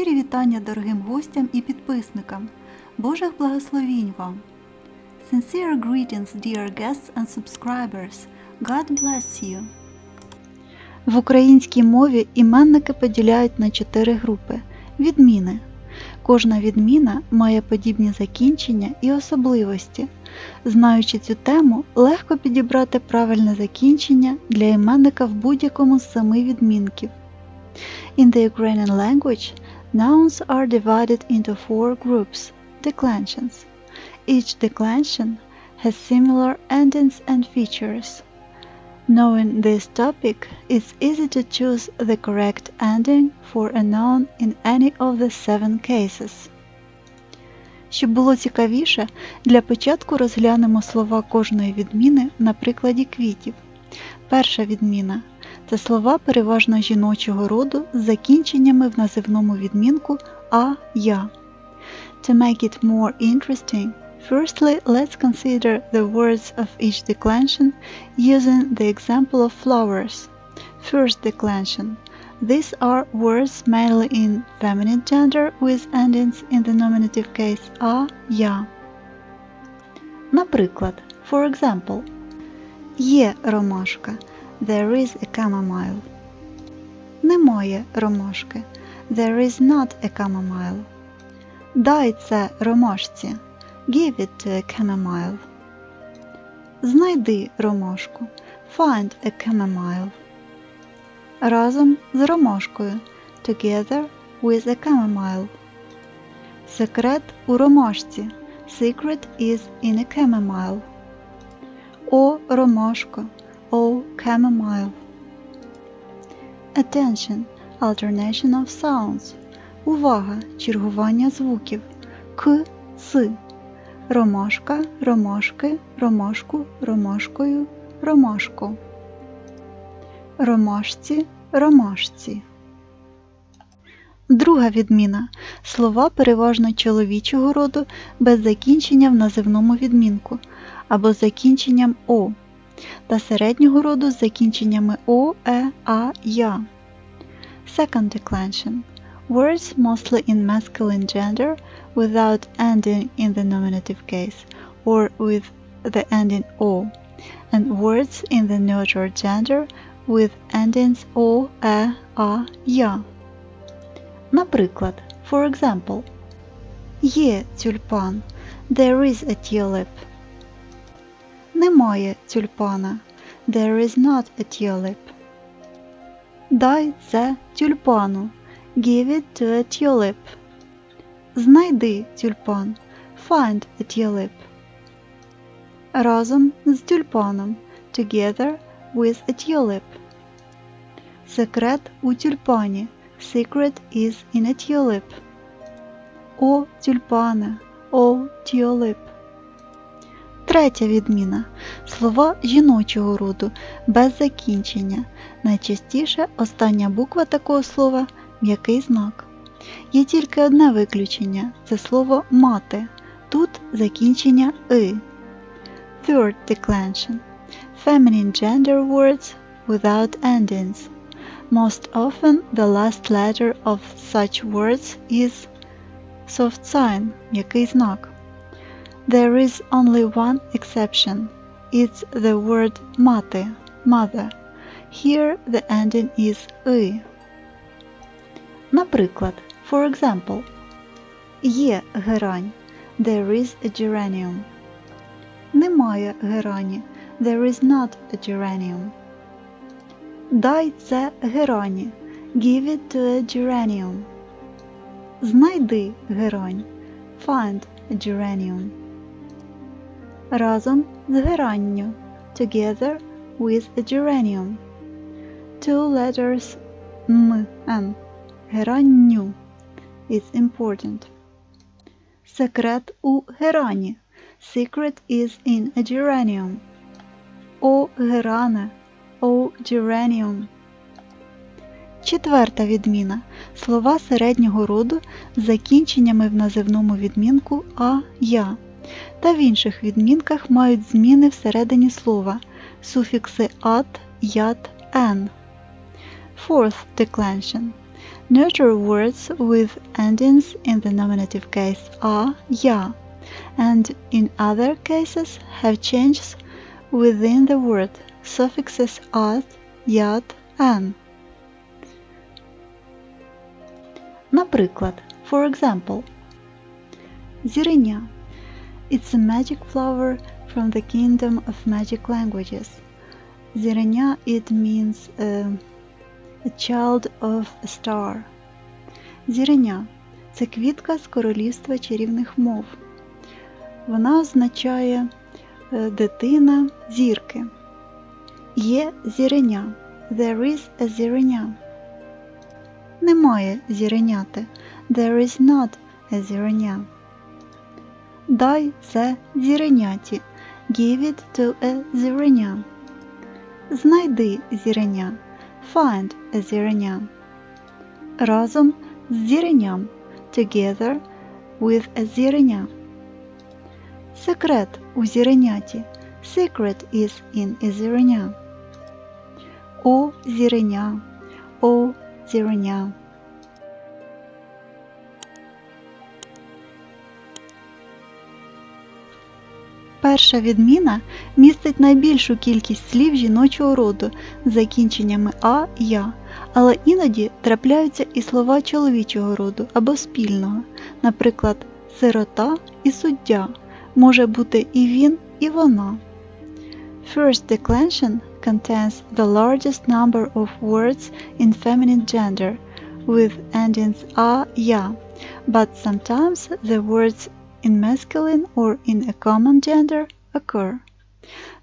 Щирі вітання дорогим гостям і підписникам. Божих благословінь вам! Sincere greetings, dear guests and subscribers. God bless you! В українській мові іменники поділяють на чотири групи відміни. Кожна відміна має подібні закінчення і особливості. Знаючи цю тему, легко підібрати правильне закінчення для іменника в будь-якому з семи відмінків. In the Ukrainian language, nouns are divided into four groups declensions. Each declension has similar endings and features. Knowing this topic, it's easy to choose the correct ending for a noun in any of the seven cases. Щоб було цікавіше, для початку розглянемо слова кожної відміни на прикладі квітів. Перша відміна це слова переважно жіночого роду з закінченнями в називному відмінку а я. To make it more interesting, firstly let's consider the words of each declension using the example of flowers. First declension. These are words mainly in feminine gender with endings in the nominative case a, я. Наприклад, for example, є ромашка. There is a chamomile. Немає ромашки. There is not a chamomile. Дай це ромашці. Give it to a chamomile. Знайди ромашку. Find a chamomile. Разом з ромашкою. Together with a chamomile. Секрет у ромашці. Secret is in a chamomile. О ромашко. O chamomile. Attention. Alternation of sounds. Увага! Чергування звуків. К, С. Ромашка, ромашки, ромашку, ромашкою, ромашку. Ромашці, ромашці. Друга відміна. Слова переважно чоловічого роду без закінчення в називному відмінку або закінченням О та середнього роду з закінченнями О, Е, А, Я. Second declension. Words mostly in masculine gender without ending in the nominative case or with the ending O, and words in the neuter gender with endings O, Е, А, Я. Наприклад, for example, Є тюльпан. There is a tulip. Немає тюльпана. There is not a tulip. Дай це тюльпану. Give it to a tulip. Знайди тюльпан. Find a tulip. Разом з тюльпаном. Together with a tulip. Секрет у тюльпані. Secret is in a tulip. О тюльпане. О tulip. Третя відміна. Слова жіночого роду без закінчення. Найчастіше остання буква такого слова м'який знак. Є тільки одне виключення це слово мати. Тут закінчення и. Third declension. Feminine gender words without endings. Most often the last letter of such words is soft sign м'який знак. There is only one exception. It's the word mate, mother. Here the ending is i. Наприклад, for example, є герань. There is a geranium. Немає герані. There is not a geranium. Дай це герані. Give it to a geranium. Знайди герань. Find a geranium. Разом з геранню. Together with a geranium. Two letters м, м. Геранню is important. Секрет у герані. Secret is in a geranium. О геране. О geranium. Четверта відміна. Слова середнього роду з закінченнями в називному відмінку а я та в інших відмінках мають зміни всередині слова суфікси ат, ят, ен. Fourth declension. Neuter words with endings in the nominative case are ya and in other cases have changes within the word suffixes at, yat, an. Наприклад, for example, зіреня It's a magic flower from the kingdom of magic languages. Зіреня it means uh, a child of a star. Зіреня це квітка з королівства чарівних мов. Вона означає е, дитина зірки. Є зіреня. There is a зіреня. Немає зіреняти. There is not a зіреня. Дай це зіреняті. Give it to a зіреня. Знайди зіреня. Find a зіреня. Разом з зіреням. Together with a зіреня. Секрет у зіреняті. Secret is in a зіреня. О зіреня. О зіреня. Перша відміна містить найбільшу кількість слів жіночого роду з закінченнями а, я, але іноді трапляються і слова чоловічого роду або спільного, наприклад, сирота і суддя, може бути і він, і вона. First declension contains the largest number of words in feminine gender with endings a, ya, but sometimes the words in masculine or in a common gender occur.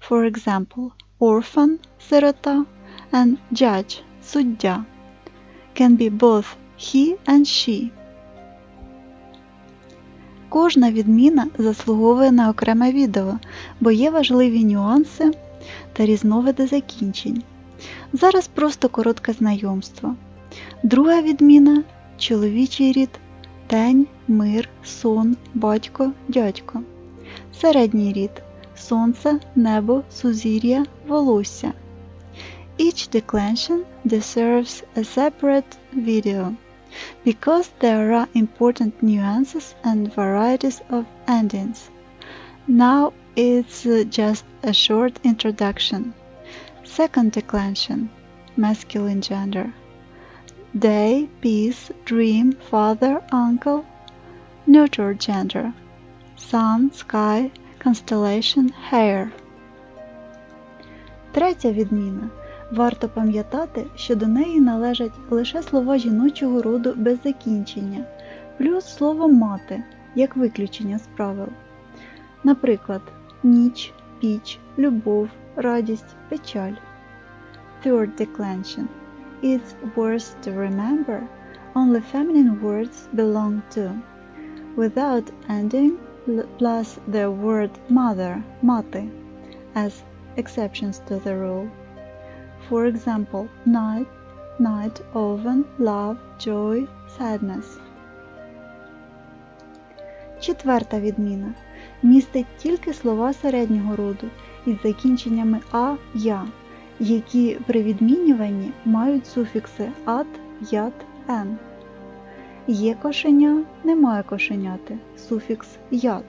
For example, orphan, сирота, and judge, суддя, can be both he and she. Кожна відміна заслуговує на окреме відео, бо є важливі нюанси та різновиди закінчень. Зараз просто коротке знайомство. Друга відміна чоловічий рід день, мир, сон, батько, дядько. Середній рід сонце, небо, сузір'я, волосся. Each declension deserves a separate video because there are important nuances and varieties of endings. Now it's uh, just a short introduction. Second declension, masculine gender. Day, peace, dream, father, uncle, neuter gender. Sun, sky, constellation, hair. Третя відміна. Варто пам'ятати, що до неї належать лише слова жіночого роду без закінчення, плюс слово мати як виключення з правил. Наприклад, ніч, піч, любов, радість, печаль. Third declension. It's worth to remember only feminine words belong to, without ending l- plus the word mother, mate, as exceptions to the rule. For example, night, night, oven, love, joy, sadness. Четверта відміна містить тільки слова середнього роду із закінченнями а, я, Які при відмінюванні мають суфікси ат, ят, ен. Є кошеня, немає кошеняти, суфікс ят.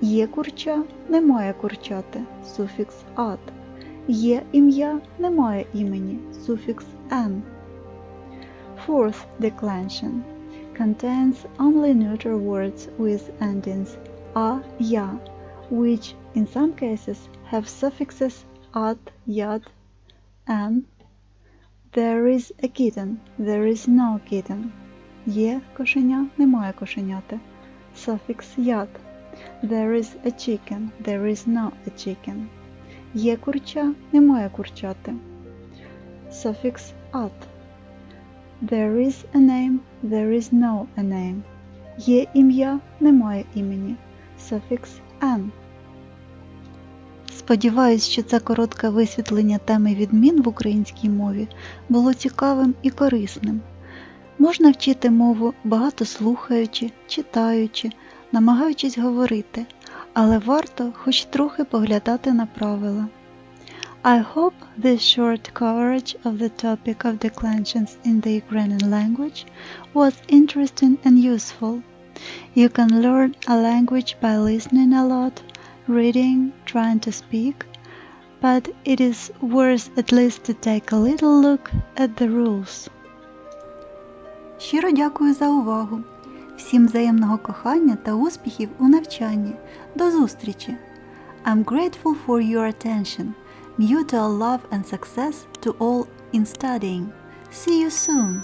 Є курча, немає курчати, суфікс ат. Є ім'я, немає імені, суфікс ен. Fourth declension contains only neuter words with endings a, ya, which in some cases have suffixes at, yat, an. There is a kitten, there is no kitten. Є кошеня, немає кошеняти. Suffix ят. There is a chicken, there is no a chicken. Є курча, немає курчати. Suffix at. There is a name, there is no a name. Є ім'я, немає імені. Suffix an. Сподіваюсь, що це коротке висвітлення теми відмін в українській мові було цікавим і корисним. Можна вчити мову багато слухаючи, читаючи, намагаючись говорити, але варто хоч трохи поглядати на правила. I hope this short coverage of the topic of declensions in the Ukrainian language was interesting and useful. You can learn a language by listening a lot, reading, trying to speak, but it is worth at least to take a little look at the rules. Щиро дякую за увагу. Всім взаємного кохання та успіхів у навчанні. До зустрічі! I'm grateful for your attention. Mutual love and success to all in studying. See you soon!